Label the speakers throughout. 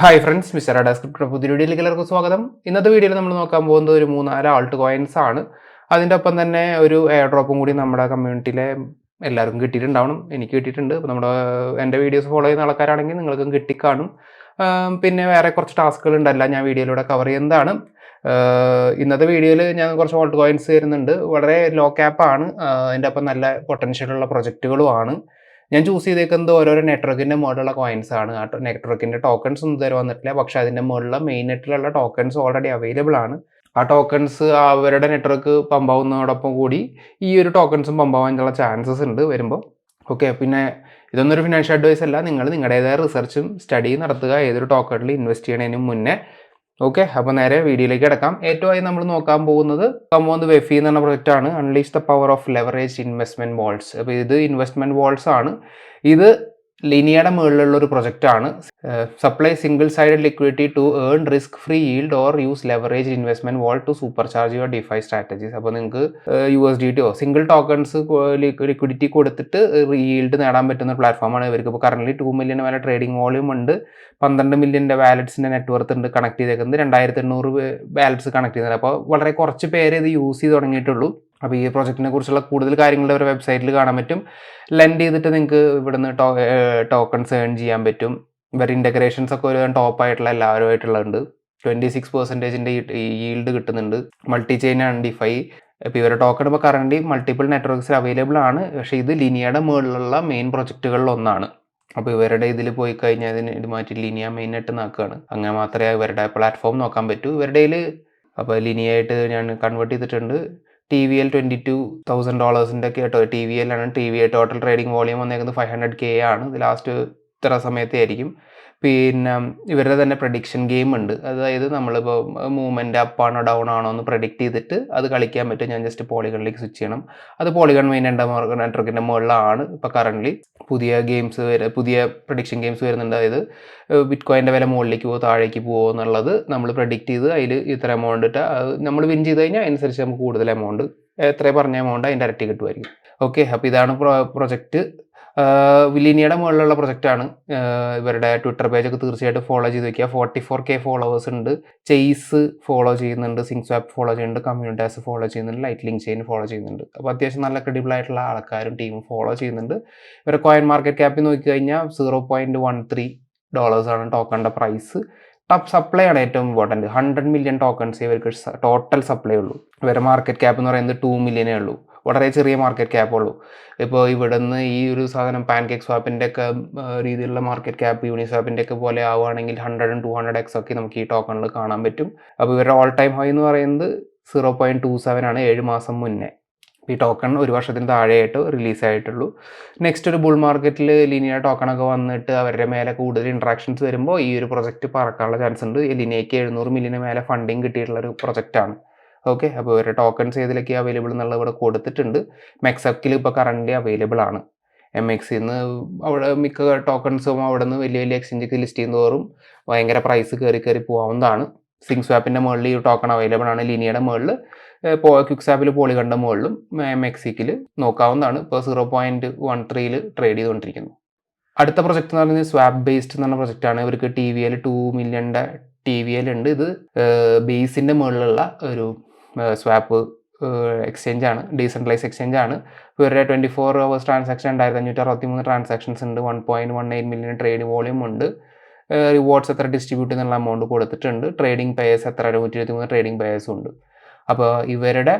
Speaker 1: Hi friends mister ഡെസ്ക്രിപ്റ്റ് പുതിയ വീഡിയോയിലേക്ക് എല്ലാവർക്കും സ്വാഗതം. ഇന്നത്തെ വീഡിയോയിൽ നമ്മൾ നോക്കാൻ പോകുന്നത് ഒരു മൂന്നാൽ ആൾട്ട് കോയിൻസ് ആണ്. അതിന്റെ ഒപ്പം തന്നെ ഒരു എയർ ഡ്രോപ്പും കൂടി നമ്മുടെ കമ്മ്യൂണിറ്റിയിലെ എല്ലാവർക്കും കിട്ടിയിട്ടുണ്ടാവണം. എനിക്ക് കിട്ടിയിട്ടുണ്ട്. നമ്മുടെ എന്റെ വീഡിയോസ് ഫോളോ ചെയ്യുന്ന ആൾക്കാരാണെങ്കിൽ നിങ്ങൾക്കും കിട്ടിക്കാണും. പിന്നെ വേറെ കുറച്ച് ടാസ്കുകൾ ഉണ്ടല്ല ഞാൻ വീഡിയോയിലൂടെ കവർ ചെയ്യുന്നതാണ്. ഇന്നത്തെ വീഡിയോയിൽ ഞാൻ കുറച്ച് ഓൾട്ട് കോയിൻസ് തരുന്നുണ്ട്. വളരെ ലോ ക്യാപ്പാണ് അതിന്റെ ഒപ്പം നല്ല പൊട്ടൻഷ്യലുള്ള പ്രൊജക്റ്റുകളുമാണ് ഞാൻ ചൂസ് ചെയ്തേക്കുന്നത് ഓരോരോ നെറ്റ്വർക്കിന്റെ മുകളിലുള്ള കോയിൻസ് ആണ്. ആ നെറ്റ്വർക്കിന്റെ ടോക്കൺസ് ഒന്നും ഇതുവരെ വന്നിട്ടില്ല. പക്ഷേ അതിന്റെ മുകളിലുള്ള മെയിൻ നെറ്റിലുള്ള ടോക്കൺസ് ഓൾറെഡി അവൈലബിൾ ആണ്. ആ ടോക്കൺസ് അവരുടെ നെറ്റ്വർക്ക് പമ്പാവുന്നതോടൊപ്പം കൂടി ഈ ഒരു ടോക്കൺസും പമ്പാവാനുള്ള ചാൻസസ് ഉണ്ട് വരുമ്പോൾ ഓക്കെ പിന്നെ ഇതൊന്നൊരു ഫിനാൻഷ്യൽ അഡ്വൈസ് അല്ല. നിങ്ങൾ നിങ്ങളുടേതായ റിസർച്ചും സ്റ്റഡിയും നടത്തുക. ഏതൊരു ടോക്കണിൽ ഇൻവെസ്റ്റ് ചെയ്യണതിന് മുന്നേ ഓക്കെ അപ്പോൾ നേരെ വീഡിയോയിലേക്ക് കിടക്കാം. ഏറ്റവും ആയി നമ്മൾ നോക്കാൻ പോകുന്നത് കമ്പോന്ന് വെഫി എന്ന് പറഞ്ഞ പ്രൊജക്റ്റ് ആണ്. Unleash the power of leverage investment vaults അപ്പോൾ ഇത് ഇൻവെസ്റ്റ്മെന്റ് വാൾസ് ആണ്. ഇത് ലിനിയയുടെ മുകളിലുള്ള ഒരു പ്രൊജക്റ്റ് ആണ്. Supply single side liquidity to earn risk free yield or use leverage investment vault to supercharge your DeFi strategies അപ്പോൾ നിങ്ങൾക്ക് യു എസ് ഡി ടിയോ സിംഗിൾ ടോക്കൺസ് ലിക്വിഡിറ്റി കൊടുത്തിട്ട് ഈൽഡ് നേടാൻ പറ്റുന്ന ഒരു പ്ലാറ്റ്ഫോമാണ് ഇവർക്ക്. ഇപ്പോൾ കറന്റ് ടു മില്യൺ വരെ ട്രേഡിംഗ് വോളിയം ഉണ്ട്. പന്ത്രണ്ട് മില്യന്റെ വാലറ്റ്സിന്റെ നെറ്റ്വർത്ത് ഉണ്ട് കണക്ട് ചെയ്തേക്കുന്നത്. രണ്ടായിരത്തി എണ്ണൂറ് വാലറ്റ്സ് കണക്ട് ചെയ്യുന്നത്. അപ്പോൾ വളരെ കുറച്ച് പേര് ഇത് യൂസ് ചെയ്ത് തുടങ്ങിയിട്ടുള്ളൂ. അപ്പോൾ ഈ പ്രോജക്റ്റിനെ കുറിച്ചുള്ള കൂടുതൽ കാര്യങ്ങൾ അവരുടെ വെബ്സൈറ്റിൽ കാണാൻ പറ്റും. ലെൻഡ് ചെയ്തിട്ട് നിങ്ങൾക്ക് ഇവിടുന്ന് ടോ ടോക്കൺസ് ഏൺ ചെയ്യാൻ പറ്റും. ഇവർ ഇന്റഗ്രേഷൻസ് ഒക്കെ ഒരു ടോപ്പ് ആയിട്ടുള്ള എല്ലാവരുമായിട്ടുള്ളതുണ്ട്. ട്വന്റി സിക്സ് പെർസെന്റേജിന്റെ ഈൽഡ് കിട്ടുന്നുണ്ട്. മൾട്ടി ചെയിൻ ആണ് ഡിഫൈ ഇപ്പോൾ ഇവരുടെ ടോക്കൺ ഇപ്പോൾ കറണ്ടി മൾട്ടിപ്പിൾ നെറ്റ്വർക്ക്സിൽ അവൈലബിൾ ആണ്. പക്ഷേ ഇത് ലിനിയയുടെ മുകളിലുള്ള മെയിൻ പ്രൊജക്റ്റുകളിൽ ഒന്നാണ്. അപ്പോൾ ഇവരുടെ ഇതിൽ പോയി കഴിഞ്ഞാൽ ഇതിന് ഇത് മാറ്റി ലിനിയ മെയിൻ ആയിട്ട് നോക്കുകയാണ് അങ്ങനെ മാത്രമേ ഇവരുടെ പ്ലാറ്റ്ഫോം നോക്കാൻ പറ്റൂ. ഇവരുടെ ഇതിൽ അപ്പോൾ ലിനിയായിട്ട് ഞാൻ കൺവേർട്ട് ചെയ്തിട്ടുണ്ട്. T V L twenty two thousand ഡോളേഴ്സിന്റെ ഒക്കെ കേട്ടോ ടി വി എൽ ആണ് T V A total trading volume വന്നേക്കുന്നത് ഫൈവ് ഹൺഡ്രഡ് കെ ആണ്. ഇത് ലാസ്റ്റ് ഇത്ര സമയത്തെ ആയിരിക്കും. പിന്നെ ഇവരുടെ തന്നെ പ്രഡിക്ഷൻ ഗെയിം ഉണ്ട്. അതായത് നമ്മളിപ്പോൾ മൂവ്മെന്റ് അപ്പ് ആണോ ഡൗൺ ആണോ എന്ന് പ്രഡിക്റ്റ് ചെയ്തിട്ട് അത് കളിക്കാൻ പറ്റും. ഞാൻ ജസ്റ്റ് പോളിഗണിലേക്ക് സ്വിച്ച് ചെയ്യണം. അത് പോളിഗൺ മെയിൻ നെറ്റ്വർക്കിന്റെ മുകളിലാണ് ഇപ്പോൾ കറന്റ്ലി പുതിയ ഗെയിംസ് വരെ പുതിയ പ്രഡിക്ഷൻ ഗെയിംസ് വരുന്നുണ്ട്. അതായത് ബിറ്റ് കോയിന്റെ വില മുകളിലേക്ക് പോകുമോ താഴേക്ക് പോകുമോ എന്നുള്ളത് നമ്മൾ പ്രഡിക്റ്റ് ചെയ്ത് അതിൽ ഇത്ര എമൗണ്ട് ഇട്ട് നമ്മൾ വിൻ ചെയ്ത് കഴിഞ്ഞാൽ അതിനനുസരിച്ച് നമുക്ക് കൂടുതൽ എമൗണ്ട് എത്ര പറഞ്ഞ എമൗണ്ട് അതിന്റെ ഇരട്ടി കിട്ടുമായിരിക്കും ഓക്കെ അപ്പോൾ ഇതാണ് പ്രോ പ്രൊജക്റ്റ് വിലീനിയുടെ മുകളിലുള്ള പ്രൊജക്റ്റാണ്. ഇവരുടെ ട്വിറ്റർ പേജൊക്കെ തീർച്ചയായിട്ടും ഫോളോ ചെയ്ത് വെക്കുക. ഫോർട്ടി ഫോർ കെ ഫോളോവേഴ്സ് ഉണ്ട്. ചെയ്സ് ഫോളോ ചെയ്യുന്നുണ്ട്. സിങ്സ് ആപ്പ് ഫോളോ ചെയ്യുന്നുണ്ട്. കമ്മ്യൂണിറ്റാസ് ഫോളോ ചെയ്യുന്നുണ്ട്. ലൈറ്റ് ലിങ്ക് ചെയിൻ ഫോളോ ചെയ്യുന്നുണ്ട്. അപ്പോൾ അത്യാവശ്യം നല്ല ക്രെഡിബിൾ ആയിട്ടുള്ള ആൾക്കാരും ടീമും ഫോളോ ചെയ്യുന്നുണ്ട്. ഇവരുടെ കോയിൻ മാർക്കറ്റ് ക്യാപ്പിൽ നോക്കിക്കഴിഞ്ഞാൽ സീറോ പോയിന്റ് വൺ ത്രീ ഡോളേഴ്സാണ് ടോക്കണിന്റെ പ്രൈസ് ടോപ്പ് സപ്ലൈ ആണ് ഏറ്റവും ഇമ്പോർട്ടന്റ് ഹൺഡ്രഡ് മില്യൺ ടോക്കൺസ് ഇവർക്ക് ടോട്ടൽ സപ്ലൈ ഉള്ളൂ. ഇവരുടെ മാർക്കറ്റ് ക്യാപ്പ് എന്ന് പറയുന്നത് ടു മില്യനേ ഉള്ളൂ. വളരെ ചെറിയ മാർക്കറ്റ് ക്യാപ്പ് ഉള്ളൂ. ഇപ്പോൾ ഇവിടുന്ന് ഈ ഒരു സാധനം പാൻകേക്ക് സ്വാപ്പിന്റെ ഒക്കെ രീതിയിലുള്ള മാർക്കറ്റ് ക്യാപ്പ് യൂണിസ്വാപ്പിന്റെ ഒക്കെ പോലെ ആവുകയാണെങ്കിൽ ഹൺഡ്രഡ് ടു ഹൺഡ്രഡ് എക്സ് ഒക്കെ നമുക്ക് ഈ ടോക്കണിൽ കാണാൻ പറ്റും. അപ്പോൾ ഇവരുടെ ഓൾ ടൈം ഹൈ എന്ന് പറയുന്നത് സീറോ പോയിന്റ് ടു സെവൻ ആണ് ഏഴ് മാസം മുന്നേ. ഈ ടോക്കൺ ഒരു വർഷത്തിന് താഴെയായിട്ട് റിലീസ് ആയിട്ടുള്ളൂ. നെക്സ്റ്റ് ഒരു ബുൾ മാർക്കറ്റിൽ ലിനിയ ടോക്കണൊക്കെ വന്നിട്ട് അവരുടെ മേലെ കൂടുതൽ ഇൻട്രാക്ഷൻസ് വരുമ്പോൾ ഈ ഒരു പ്രൊജക്റ്റ് പറക്കാനുള്ള ചാൻസ് ഉണ്ട്. ലിനിയയ്ക്ക് എഴുന്നൂറ് മില്യന് മേലെ ഫണ്ടിങ് കിട്ടിയിട്ടുള്ള ഒരു പ്രൊജക്റ്റാണ് ഓക്കെ അപ്പോൾ ഇവരുടെ ടോക്കൺസ് ഏതിലൊക്കെ അവൈലബിൾ എന്നുള്ളത് ഇവിടെ കൊടുത്തിട്ടുണ്ട്. മെക്സക്കിൽ ഇപ്പോൾ കറന്റ് അവൈലബിൾ ആണ്. എം എക്സിൽ നിന്ന് അവിടെ മിക്ക ടോക്കൺസും അവിടെ നിന്ന് വലിയ വലിയ എക്സ്ചേഞ്ചൊക്കെ ലിസ്റ്റ് ചെയ്യുന്നതോറും ഭയങ്കര പ്രൈസ് കയറി കയറി പോകാവുന്നതാണ് സിങ് സ്വാപ്പിന്റെ മുകളിൽ ഈ ടോക്കൺ അവൈലബിൾ ആണ്. ലിനിയുടെ മുകളിൽ പോ സാപ്പിൽ പോളികണ്ട മുകളിലും മെക്സിക്കിൽ നോക്കാവുന്നതാണ്. ഇപ്പോൾ സീറോ പോയിന്റ് വൺ ത്രീയിൽ ട്രേഡ് ചെയ്തുകൊണ്ടിരിക്കുന്നു. അടുത്ത പ്രൊജക്റ്റ് എന്ന് പറയുന്നത് സ്വാപ്പ് ബേസ്ഡ് എന്ന് പറഞ്ഞ ആണ്. ഇവർക്ക് ടി വി എൽ ടു മില്യന്റെ ടി വി എൽ ഉണ്ട്. ഇത് ബേസിന്റെ മുകളിലുള്ള ഒരു സ്വാപ്പ് എക്സ്ചേഞ്ച് ആണ് ഡീസെൻട്രലൈസ് എക്സ്ചേഞ്ച് ആണ്. ഇവരുടെ ട്വന്റി ഫോർ അവേഴ്സ് ട്രാൻസാക്ഷൻ രണ്ടായിരത്തി അഞ്ഞൂറ്റി അറുപത്തി മൂന്ന് ട്രാൻസാക്ഷൻസ് ഉണ്ട് one point one eight million trade volume ഉണ്ട്. റിവാർഡ്സ് എത്ര ഡിസ്ട്രിബ്യൂട്ട് എന്നുള്ള എമൗണ്ട് കൊടുത്തിട്ടുണ്ട് ട്രേഡിംഗ് പേയേഴ്സ് എത്ര നൂറ്റി ഇരുപത്തി മൂന്ന് ട്രേഡിംഗ് പേയേഴ്സും ഉണ്ട്. അപ്പോൾ ഇവരുടെ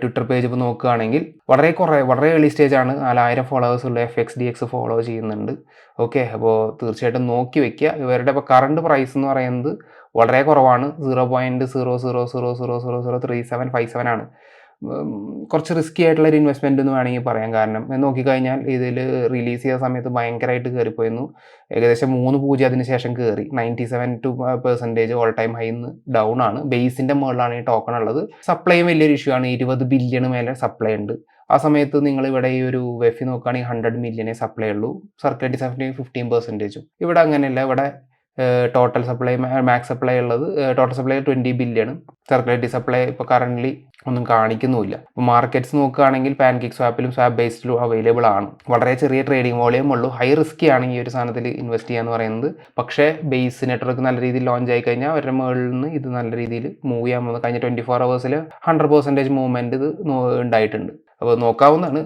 Speaker 1: ട്വിറ്റർ പേജ് ഇപ്പോൾ നോക്കുകയാണെങ്കിൽ വളരെ കുറേ വളരെ ഏർലി സ്റ്റേജ് ആണ്. നാലായിരം ഫോളോവേഴ്സ് ഉള്ള F X D X follow ചെയ്യുന്നുണ്ട്. ഓക്കെ അപ്പോൾ തീർച്ചയായിട്ടും നോക്കി വെക്കുക. ഇവരുടെ ഇപ്പോൾ കറണ്ട് പ്രൈസ് എന്ന് പറയുന്നത് വളരെ കുറവാണ്. Zero point zero zero zero zero zero zero three seven five seven ആണ്. കുറച്ച് റിസ്കി ആയിട്ടുള്ള ഒരു ഇൻവെസ്റ്റ്മെന്റ് എന്ന് വേണമെങ്കിൽ പറയാം. കാരണം നോക്കിക്കഴിഞ്ഞാൽ ഇതിൽ റിലീസ് ചെയ്ത സമയത്ത് ഭയങ്കരമായിട്ട് കയറിപ്പോയിരുന്നു ഏകദേശം മൂന്ന് പൂജ്യം അതിന് ശേഷം കയറി ninety seven two percentage all time high നിന്ന് ഡൗൺ ആണ്. ബേസിന്റെ മുകളിലാണ് ഈ ടോക്കൺ ഉള്ളത്. സപ്ലൈയും വലിയൊരു ഇഷ്യൂ ആണ്. ഇരുപത് ബില്യണ് മേലെ സപ്ലൈ ഉണ്ട്. ആ സമയത്ത് നിങ്ങൾ ഇവിടെ ഈ ഒരു വെഫി നോക്കുകയാണെങ്കിൽ ഹൺഡ്രഡ് മില്യനെ സപ്ലൈ ഉള്ളൂ. സർക്കുലേറ്റ് സെവന്റി ഫിഫ്റ്റീൻ പെർസെന്റേജും ഇവിടെ അങ്ങനെയല്ല. ഇവിടെ ടോട്ടൽ സപ്ലൈ മാക്സ് സപ്ലൈ ഉള്ളത് total supply twenty billion circulatory supply ഇപ്പോൾ കറന്റ്ലി ഒന്നും കാണിക്കുന്നുമില്ല. ഇപ്പോൾ മാർക്കറ്റ്സ് നോക്കുകയാണെങ്കിൽ പാൻകേക്ക് സ്വാപ്പിലും സ്വാപ്പ് ബേസ്ഡിലും അവൈലബിൾ ആണ്. വളരെ ചെറിയ ട്രേഡിംഗ് വോളിയം ഉള്ളൂ. ഹൈ റിസ്ക് ആണ് ഈ ഒരു സാധനത്തിൽ ഇൻവെസ്റ്റ് ചെയ്യുക എന്ന് പറയുന്നത്. പക്ഷേ ബേസ് നെറ്റ്വർക്ക് നല്ല രീതിയിൽ ലോഞ്ച് ആയി കഴിഞ്ഞാൽ അവരുടെ മുകളിൽ നിന്ന് ഇത് നല്ല രീതിയിൽ മൂവ് ചെയ്യാൻ പോകുന്നത് കഴിഞ്ഞ ട്വന്റി ഫോർ അവേഴ്സിൽ ഹൺഡ്രഡ് പെർസെന്റേജ് മൂവ്മെന്റ് ഇത് ഉണ്ടായിട്ടുണ്ട്. അപ്പോൾ നോക്കാവുന്നതാണ്.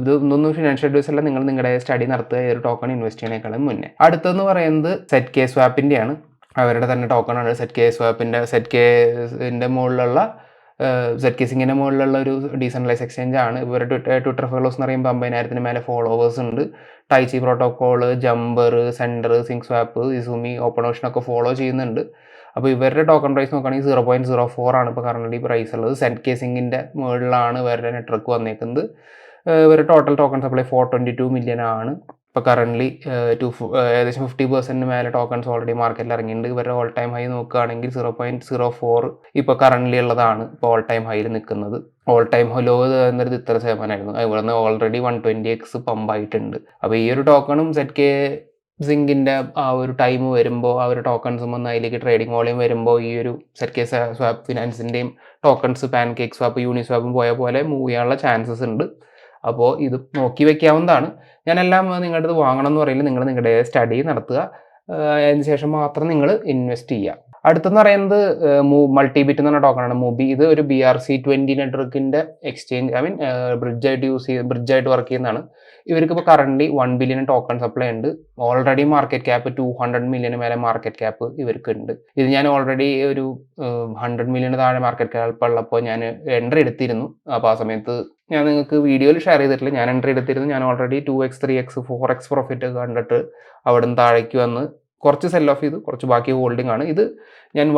Speaker 1: ഇതൊന്നും ഫിനാൻഷ്യൽ അഡ്വൈസ് അല്ല. നിങ്ങൾ നിങ്ങളുടെ സ്റ്റഡി നടത്തുക ഒരു ടോക്കൺ ഇൻവെസ്റ്റ് ചെയ്യണേക്കാളും മുന്നേ. അടുത്തെന്ന് പറയുന്നത് സെറ്റ് കെ സ്വാപ്പിന്റെയാണ് അവരുടെ തന്നെ ടോക്കണാണ് സെറ്റ് കെ സ്വാപ്പിന്റെ സെറ്റ് കെന്റെ മുകളിലുള്ള സെറ്റ് കെ കേസിങ്ങിന്റെ മുകളിലുള്ള ഒരു ഡീസെൻട്രലൈസ് എക്സ്ചേഞ്ച് ആണ്. ഇവരുടെ ട്വിറ്റർ ഫോളോസ് എന്ന് പറയുമ്പോൾ അമ്പതിനായിരത്തിന് മേലെ ഫോളോവേഴ്സ് ഉണ്ട്. ടൈച്ചി protocol jumper sender sync swap Izumi open ocean ഒക്കെ ഫോളോ ചെയ്യുന്നുണ്ട്. അപ്പോൾ ഇവരുടെ ടോക്കൺ പ്രൈസ് നോക്കുകയാണെങ്കിൽ സീറോ പോയിന്റ് സീറോ ഫോർ ആണ് ഇപ്പോൾ കറന്റ് പ്രൈസ് ഉള്ളത്. സെന്റ് കേസിങ്ങിന്റെ മുകളിലാണ് ഇവരുടെ നെറ്റ്വർക്ക് വന്നേക്കുന്നത്. ഇവരുടെ total token supply four twenty two million ആണ് ഇപ്പോൾ കറന്റ്ലി ടു ഏകദേശം ഫിഫ്റ്റി പെർസെന്റ് മേലെ ടോക്കൺസ് ഓൾറെഡി മാർക്കറ്റിൽ ഇറങ്ങിയിട്ടുണ്ട്. ഇവരുടെ ഓൾ ടൈം ഹൈ നോക്കുകയാണെങ്കിൽ സീറോ പോയിന്റ് സീറോ ഫോർ ഇപ്പോൾ കറന്റ്ലി ഉള്ളതാണ് ഇപ്പോൾ ഓൾ ടൈം ഹൈയിൽ നിൽക്കുന്നത്. ഓൾ ടൈം ഹലോ എന്നൊരു ഇത്ര ശതമാനമായിരുന്നു ഇവിടെ നിന്ന് ഓൾറെഡി വൺ ട്വന്റി എക്സ് പമ്പായിട്ടുണ്ട് അപ്പോൾ ഈ ഒരു ടോക്കണും സെറ്റ് കെ സിങ്കിന്റെ ആ ഒരു ടൈം വരുമ്പോൾ ആ ഒരു ടോക്കൺസും വന്ന് അതിലേക്ക് ട്രേഡിംഗ് വോളിയം വരുമ്പോൾ ഈ ഒരു സെറ്റ് സ്വാപ്പ് ഫിനാൻസിന്റെയും ടോക്കൺസ് പാൻ കേക്ക് സ്വാപ്പ് യൂണി സ്വാപ്പും പോയ പോലെ മൂവ് ചെയ്യാനുള്ള ചാൻസസ് ഉണ്ട്. അപ്പോൾ ഇത് നോക്കി വെക്കാവുന്നതാണ്. ഞാനെല്ലാം നിങ്ങളുടെ അടുത്ത് വാങ്ങണം എന്ന് പറയുമ്പോൾ നിങ്ങൾ നിങ്ങളുടെ സ്റ്റഡി നടത്തുക. അതിന് ശേഷം മാത്രം നിങ്ങൾ ഇൻവെസ്റ്റ് ചെയ്യുക. അടുത്തെന്ന് പറയുന്നത് മൾട്ടി ബിറ്റ് എന്ന് പറഞ്ഞ ടോക്കണാണ് മൂബി ഇത് ഒരു ബി ആർ സി ട്വന്റി നെറ്റ്വർക്കിന്റെ എക്സ്ചേഞ്ച് ഐ മീൻ ബ്രിഡ്ജ് ആയിട്ട് യൂസ് ചെയ്ത് ബ്രിഡ്ജ് ആയിട്ട് വർക്ക് ചെയ്യുന്നതാണ്. ഇവർക്ക് ഇപ്പോൾ current one billion token supply ഉണ്ട്. Already market cap two hundred million മേലെ മാർക്കറ്റ് ക്യാപ്പ് ഇവർക്ക് ഉണ്ട്. ഇത് ഞാൻ ഓൾറെഡി ഒരു ഹൺഡ്രഡ് മില്യൺ താഴെ മാർക്കറ്റ് ക്യാപ്പ് ഉള്ളപ്പോൾ ഞാൻ എൻട്രി എടുത്തിരുന്നു. അപ്പോൾ ആ സമയത്ത് ഞാൻ നിങ്ങൾക്ക് വീഡിയോയിൽ ഷെയർ ചെയ്തിട്ടില്ല. ഞാൻ എൻട്രി എടുത്തിരുന്നു. ഞാൻ already two X three X four X profit കണ്ടിട്ട് അവിടെ നിന്ന് താഴേക്ക് വന്ന് കുറച്ച് സെൽ ഓഫ് ചെയ്തു കുറച്ച് ബാക്കി ഹോൾഡിംഗ് ആണ്. ഇത് ഞാൻ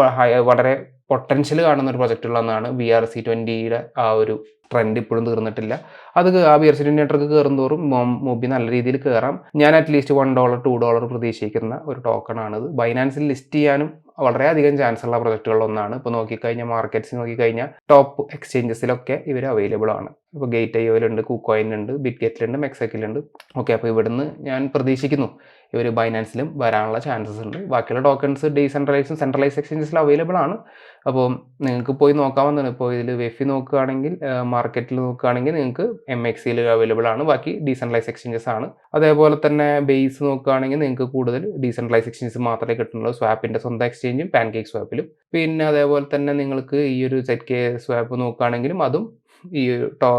Speaker 1: വളരെ പൊട്ടൻഷ്യൽ കാണുന്ന ഒരു പ്രൊജക്റ്റ് പ്രൊജക്റ്റുള്ളതാണ് ബി ആർ സി ട്വന്റിയുടെ ആ ഒരു ട്രെൻഡ് ഇപ്പോഴും തീർന്നിട്ടില്ല. അത് ആ B R C twenty network കയറും തോറും മൂബി നല്ല രീതിയിൽ കയറാം ഞാൻ at least one dollar two dollar പ്രതീക്ഷിക്കുന്ന ഒരു ടോക്കണാണിത് ബൈനാൻസിൽ ലിസ്റ്റ് ചെയ്യാനും വളരെയധികം ചാൻസ് ഉള്ള പ്രൊജക്റ്റുകളൊന്നാണ് ഇപ്പോൾ നോക്കിക്കഴിഞ്ഞാൽ മാർക്കറ്റ്സ് നോക്കിക്കഴിഞ്ഞാൽ ടോപ്പ് എക്സ്ചേഞ്ചസിലൊക്കെ ഇവർ അവൈലബിൾ ആണ്. ഇപ്പോൾ ഗേറ്റ് ഐഒയിലുണ്ട് കൂക്കോയിൻ ഉണ്ട് ബിറ്റ് ഗേറ്റിലുണ്ട് മെക്സക്കിലുണ്ട് ഓക്കെ അപ്പോൾ ഇവിടുന്ന് ഞാൻ പ്രതീക്ഷിക്കുന്നു ഇവർ ബൈനാൻസിലും വരാനുള്ള ചാൻസസ് ഉണ്ട്. ബാക്കിയുള്ള ടോക്കൺസ് ഡീസെൻട്രലൈസും സെൻട്രലൈസ് എക്സ്ചേഞ്ചസിൽ അവൈലബിൾ ആണ്. അപ്പോൾ നിങ്ങൾക്ക് പോയി നോക്കാവുന്നതാണ് ഇപ്പോൾ ഇതിൽ വെഫി നോക്കുകയാണെങ്കിൽ മാർക്കറ്റിൽ നോക്കുകയാണെങ്കിൽ നിങ്ങൾക്ക് എം എക്സ് സിയിൽ അവൈലബിൾ ആണ്. ബാക്കി ഡീസെൻട്രലൈസ് എക്സ്ചേഞ്ചസ് ആണ്. അതേപോലെ തന്നെ ബേസ് നോക്കുകയാണെങ്കിൽ നിങ്ങൾക്ക് കൂടുതൽ ഡീസെൻട്രലൈസ് എക്സ്ചേഞ്ചസ് മാത്രമേ കിട്ടുന്നുള്ളൂ. സ്വാപ്പിന്റെ സ്വന്തം എക്സ്ചേഞ്ചും പാൻകേക്ക് സ്വാപ്പിലും പിന്നെ അതേപോലെ തന്നെ നിങ്ങൾക്ക് ഈ ഒരു സെറ്റ് കെ സ്വാപ്പ് നോക്കുകയാണെങ്കിലും അതും ഈ ടോ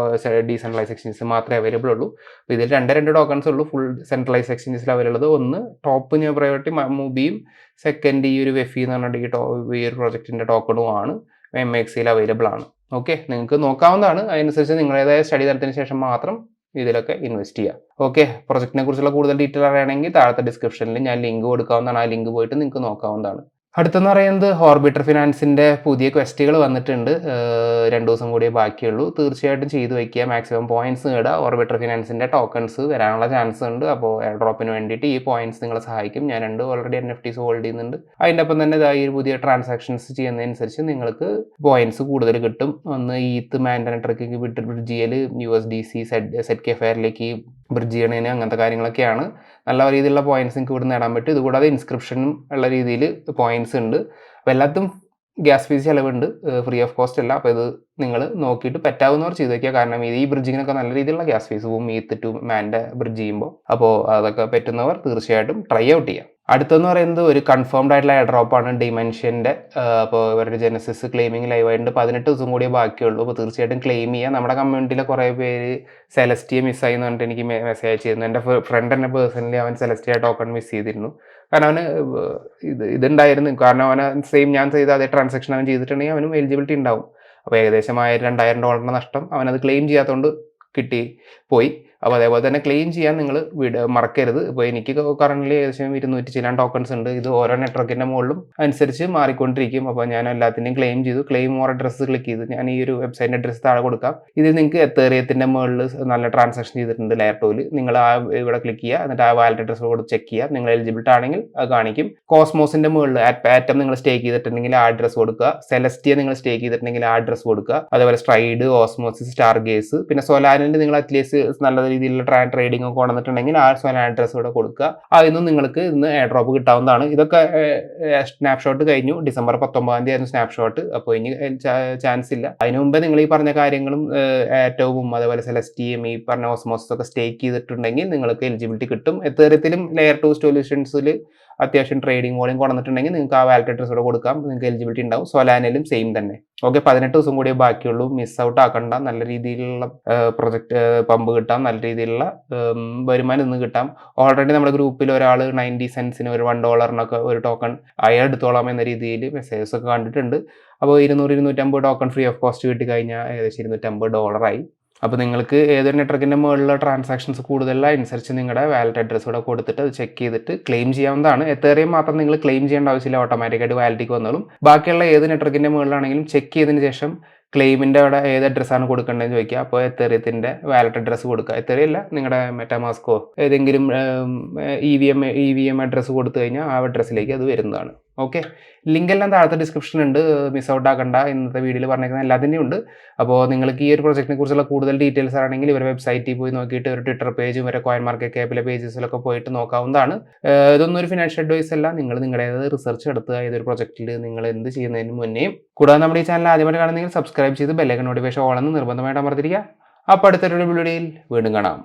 Speaker 1: ഡീസെൻട്രലൈസ് എക്സ്ചേഞ്ചസ് മാത്രമേ അവൈലബിൾ ഉള്ളൂ. അപ്പോൾ ഇതിൽ രണ്ട് രണ്ട് ടോക്കൺസ് ഉള്ളൂ. ഫുൾ സെൻട്രലൈസ് എക്സ്ചേഞ്ചസിൽ അവൈലബിൾ ഒന്ന് ടോപ്പ് ഞാൻ പ്രയോറിറ്റി മൂബിയും സെക്കൻഡ് ഈ ഒരു വെഫി എന്ന് പറഞ്ഞിട്ട് ഈ ടോ ഈ ഒരു പ്രൊജക്റ്റിന്റെ ടോക്കണും ആണ്. എം എക്സ് സിയിൽ അവൈലബിൾ ആണ്. ഓക്കെ നിങ്ങൾക്ക് നോക്കാവുന്നതാണ്. അതിനനുസരിച്ച് നിങ്ങളുടേതായ സ്റ്റഡി നടത്തിന് ശേഷം മാത്രം ഇതിലൊക്കെ ഇൻവെസ്റ്റ് ചെയ്യുക ഓക്കെ പ്രൊജക്റ്റിനെ കുറിച്ചുള്ള കൂടുതൽ ഡീറ്റെയിൽ അറിയണമെങ്കിൽ താഴത്തെ ഡിസ്ക്രിപ്ഷനിൽ ഞാൻ ലിങ്ക് കൊടുക്കാവുന്നതാണ്. ആ ലിങ്ക് പോയിട്ട് നിങ്ങൾക്ക് നോക്കാവുന്നതാണ്. അടുത്തെന്ന് പറയുന്നത് ഓർബിറ്റർ ഫിനാൻസിന്റെ പുതിയ ക്വസ്റ്റുകൾ വന്നിട്ടുണ്ട്. രണ്ടു ദിവസം കൂടിയേ ബാക്കിയുള്ളൂ. തീർച്ചയായിട്ടും ചെയ്തു വയ്ക്കുക. മാക്സിമം പോയിന്റ്സ് നേടുക. ഓർബിറ്റർ ഫിനാൻസിന്റെ ടോക്കൺസ് വരാനുള്ള ചാൻസ് ഉണ്ട്. അപ്പോൾ എയർ ഡ്രോപ്പിന് വേണ്ടിയിട്ട് ഈ പോയിന്റ്സ് നിങ്ങളെ സഹായിക്കും. ഞാൻ രണ്ട് already N F Ts hold ചെയ്യുന്നുണ്ട്. അതിന്റെ ഒപ്പം തന്നെ ഈ പുതിയ ട്രാൻസാക്ഷൻസ് ചെയ്യുന്നതനുസരിച്ച് നിങ്ങൾക്ക് പോയിന്റ്സ് കൂടുതൽ കിട്ടും. ഒന്ന് ഈത്ത് മാൻഡനട്രക്ക് വിട്ട് ബ്രിഡ്ജ് ചെയ്യൽ U S D C Z Z K ഫെയറിലേക്ക് bridge ചെയ്യണതിന് അങ്ങനത്തെ കാര്യങ്ങളൊക്കെയാണ്. നല്ല രീതിയിലുള്ള പോയിന്റ്സ് നിങ്ങൾക്ക് ഇവിടെ നേടാൻ പറ്റും. ഇതുകൂടാതെ ഇൻസ്ക്രിപ്ഷനും ഉള്ള രീതിയിൽ പോയിന്റ്സ് ഉണ്ട്. അപ്പോൾ എല്ലാത്തും ഗ്യാസ് ഫീസ് ചിലവുണ്ട്. ഫ്രീ ഓഫ് കോസ്റ്റ് അല്ല. അപ്പോൾ ഇത് നിങ്ങൾ നോക്കിയിട്ട് പറ്റാവുന്നവർ ചെയ്ത് വയ്ക്കുക കാരണം ഈ ബ്രിഡ്ജിങ്ങിനൊക്കെ നല്ല രീതിയിലുള്ള ഗ്യാസ് ഫീസ് പോവും മീത്ത് ടു മാന്റെ ബ്രിഡ്ജ് ചെയ്യുമ്പോൾ. അപ്പോൾ അതൊക്കെ പറ്റുന്നവർ തീർച്ചയായിട്ടും ട്രൈ ഔട്ട് ചെയ്യാം. അടുത്തെന്ന് പറയുന്നത് ഒരു കൺഫേംഡ് ആയിട്ടുള്ള എയർ ഡ്രോപ്പാണ് ഡിമെൻഷ്യന്റെ അപ്പോൾ ഇവരുടെ ജെനസിസ് ക്ലെയിമിംഗ് ലൈവ് ആയിട്ട് പതിനെട്ട് ദിവസം കൂടിയേ ബാക്കിയുള്ളൂ. അപ്പോൾ തീർച്ചയായിട്ടും ക്ലെയിം ചെയ്യാം. നമ്മുടെ കമ്മ്യൂണിറ്റിയിലെ കുറേ പേര് സെലസ്റ്റിയെ മിസ്സായി എന്ന് പറഞ്ഞിട്ട് എനിക്ക് മെസ്സേജ് ചെയ്യുന്നു എന്റെ ഫ്രണ്ട് തന്നെ പേഴ്സണലി അവൻ സെലസ്റ്റിയ ടോക്കൺ മിസ് ചെയ്തിരുന്നു. കാരണം അവന് ഇത് ഇതുണ്ടായിരുന്നു. കാരണം അവന് സെയിം ഞാൻ ചെയ്ത അതേ ട്രാൻസാക്ഷൻ അവൻ ചെയ്തിട്ടുണ്ടെങ്കിൽ അവനും എലിജിബിലിറ്റി ഉണ്ടാവും. അപ്പോൾ ഏകദേശം ആയിരം രണ്ടായിരം ഡോളറിന്റെ നഷ്ടം അവനത് ക്ലെയിം ചെയ്യാത്തതുകൊണ്ട് കിട്ടി പോയി. അപ്പോൾ അതേപോലെ തന്നെ ക്ലെയിം ചെയ്യാൻ നിങ്ങൾ വിട മറക്കരുത്. ഇപ്പോൾ എനിക്ക് കറന്റ് ഏകദേശം ഇരുന്നൂറ്റി ചില ടോക്കൺസ് ഉണ്ട്. ഇത് ഓരോ നെറ്റ്വർക്കിന്റെ മുകളിലും അനുസരിച്ച് മാറിക്കൊണ്ടിരിക്കും. അപ്പോൾ ഞാൻ എല്ലാത്തിന്റെയും ക്ലെയിം ചെയ്തു. ക്ലെയിം ഓർ അഡ്രസ്സ് ക്ലിക്ക് ചെയ്ത്. ഞാൻ ഈ ഒരു വെബ്സൈറ്റിന്റെ അഡ്രസ്സ് താഴെ കൊടുക്കാം. ഇതിൽ നിങ്ങൾക്ക് എത്തേറിയത്തിന്റെ മുകളിൽ നല്ല ട്രാൻസാക്ഷൻ ചെയ്തിട്ടുണ്ട് ടൂൽ നിങ്ങൾ ആ ഇവിടെ ക്ലിക്ക് ചെയ്യുക. എന്നിട്ട് ആ വാലറ്റ് അഡ്രസ്സ് കൂടെ ചെക്ക് ചെയ്യുക. നിങ്ങൾ എലിജിബിലിറ്റി ആണെങ്കിൽ അത് കാണിക്കും. കോസ്മോസിന്റെ മുകളിൽ ആറ്റം നിങ്ങൾ സ്റ്റേക്ക് ചെയ്തിട്ടുണ്ടെങ്കിൽ ആ അഡ്രസ്സ് കൊടുക്കുക. സെലസ്റ്റിയ നിങ്ങൾ സ്റ്റേക്ക് ചെയ്തിട്ടുണ്ടെങ്കിൽ ആ അഡ്രസ്സ് കൊടുക്കുക. അതേപോലെ സ്ട്രൈഡ് ഓസ്മോസിസ് സ്റ്റാർ ഗേസ് പിന്നെ സൊലാനിന്റെ നിങ്ങൾ അറ്റ്ലീസ്റ്റ് നല്ല രീതിയിലുള്ള ട്രാ ട്രേഡിംഗ് ഒക്കെ കൊണ്ടുവന്നിട്ടുണ്ടെങ്കിൽ ആ സോലാൻ അഡ്രസ്സ് ഇവിടെ കൊടുക്കുക. അതിൽ നിങ്ങൾക്ക് ഇന്ന് എയർ ഡ്രോപ്പ് കിട്ടാവുന്നതാണ്. ഇതൊക്കെ സ്നാപ്ഷോട്ട് കഴിഞ്ഞു. ഡിസംബർ പത്തൊമ്പതാം തീയതി ആയിരുന്നു സ്നാപ്ഷോട്ട് അപ്പോൾ ഇനി ചാൻസ് ഇല്ല. അതിനു മുമ്പേ നിങ്ങൾ ഈ പറഞ്ഞ കാര്യങ്ങളും ഏറ്റവും അതേപോലെ സെലസ്റ്റിയും ഈ പറഞ്ഞ ഓസ്മോസ് ഒക്കെ സ്റ്റേക്ക് ചെയ്തിട്ടുണ്ടെങ്കിൽ നിങ്ങൾക്ക് എലിജിബിലിറ്റി കിട്ടും. എത്തരത്തിലും ലെയർ ടു സൊല്യൂഷൻസിൽ അത്യാവശ്യം ട്രേഡിംഗ് വോളിയം കൊണ്ടുവന്നിട്ടുണ്ടെങ്കിൽ നിങ്ങൾക്ക് ആ കൂടെ കൊടുക്കാം. നിങ്ങൾക്ക് എലിജിബിലിറ്റി ഉണ്ടാവും. സൊലാനയിലും സെയിം തന്നെ. ഓക്കെ പതിനെട്ട് ദിവസം കൂടിയേ ബാക്കിയുള്ളൂ. മിസ് ഔട്ട് ആക്കണ്ട. നല്ല രീതിയിലുള്ള പ്രൊജക്ട് പമ്പ് കിട്ടാം. നല്ല രീതിയിലുള്ള വരുമാനം ഇന്ന് കിട്ടാം. ഓൾറെഡി നമ്മുടെ ഗ്രൂപ്പിൽ ഒരാൾ നയന്റി സെൻസിന് ഒരു വൺ ഡോളറിനൊക്കെ ഒരു ടോക്കൺ അയാൾ എടുത്തോളാം എന്ന രീതിയിൽ മെസ്സേജസ് ഒക്കെ കണ്ടിട്ടുണ്ട്. അപ്പോൾ ഇരുന്നൂറ് ഇരുന്നൂറ്റമ്പത് ടോക്കൺ ഫ്രീ ഓഫ് കോസ്റ്റ് കിട്ടി കഴിഞ്ഞാൽ ഏകദേശം ഇരുന്നൂറ്റമ്പത് ഡോളറായി അപ്പോൾ നിങ്ങൾക്ക് ഏതൊരു നെറ്റ്വർക്കിന്റെ മുകളിലുള്ള ട്രാൻസാക്ഷൻസ് കൂടുതലായി അനുസരിച്ച് നിങ്ങളുടെ വാലറ്റ് അഡ്രസ്സ് കൂടെ കൊടുത്തിട്ട് അത് ചെക്ക് ചെയ്തിട്ട് ക്ലെയിം ചെയ്യാവുന്നതാണ്. എത്രയും മാത്രം നിങ്ങൾ ക്ലെയിം ചെയ്യേണ്ട ആവശ്യമില്ല. ഓട്ടോമാറ്റിക്കായിട്ട് വാലറ്റിക്ക് വന്നോളും. ബാക്കിയുള്ള ഏത് നെറ്റ്വർക്കിന്റെ മുകളിലാണെങ്കിലും ചെക്ക് ചെയ്തതിന് ശേഷം ക്ലെയിമിന്റെ അവിടെ ഏത് അഡ്രസ്സാണ് കൊടുക്കേണ്ടതെന്ന് ചോദിക്കുക. അപ്പോൾ എത്തേറിയത്തിന്റെ വാലറ്റ് അഡ്രസ്സ് കൊടുക്കുക. എത്തേറിയല്ല നിങ്ങളുടെ മെറ്റാമാസ്കോ ഏതെങ്കിലും E V M E V M address കൊടുത്തു കഴിഞ്ഞാൽ ആ അഡ്രസ്സിലേക്ക് അത് വരുന്നതാണ്. ഓക്കെ ലിങ്കെല്ലാം താഴത്തെ ഡിസ്ക്രിപ്ഷൻ ഉണ്ട്. മിസ് ഔട്ട് ആക്കണ്ട. ഇന്നത്തെ വീഡിയോയിൽ പറഞ്ഞേക്കുന്ന എല്ലാത്തിന്റെയും ഉണ്ട്. അപ്പോൾ നിങ്ങൾക്ക് ഈ ഒരു പ്രൊജക്റ്റിനെ കുറിച്ചുള്ള കൂടുതൽ ഡീറ്റെയിൽസ് ആണെങ്കിൽ ഇവരുടെ വെബ്സൈറ്റിൽ പോയി നോക്കിയിട്ട് ഒരു ട്വിറ്റർ പേജും ഇവരെ കോയിൻ മാർക്കറ്റ് ക്യാപ്പിലെ പേജസിലൊക്കെ പോയിട്ട് നോക്കാവുന്നതാണ്. ഇതൊന്നും ഒരു ഫിനാൻഷ്യൽ അഡ്വൈസ് അല്ല. നിങ്ങൾ നിങ്ങളുടേത് റിസർച്ച് എടുത്തുക ഏതൊരു പ്രോജക്റ്റിൽ നിങ്ങൾ എന്ത് ചെയ്യുന്നതിന് മുന്നേയും കൂടാതെ നമ്മുടെ ഈ ചാനൽ ആദ്യമായിട്ട് കാണുന്നെങ്കിൽ സബ്സ്ക്രൈബ് ചെയ്ത് ബെല്ലൈക്കൺ നോട്ടിഫിക്കേഷൻ ഓളെന്ന് നിർബന്ധമായിട്ട് അമർത്തിരിക്കുക അപ്പോൾ അടുത്തൊരു വീഡിയോയിൽ വീണ്ടും കാണാം.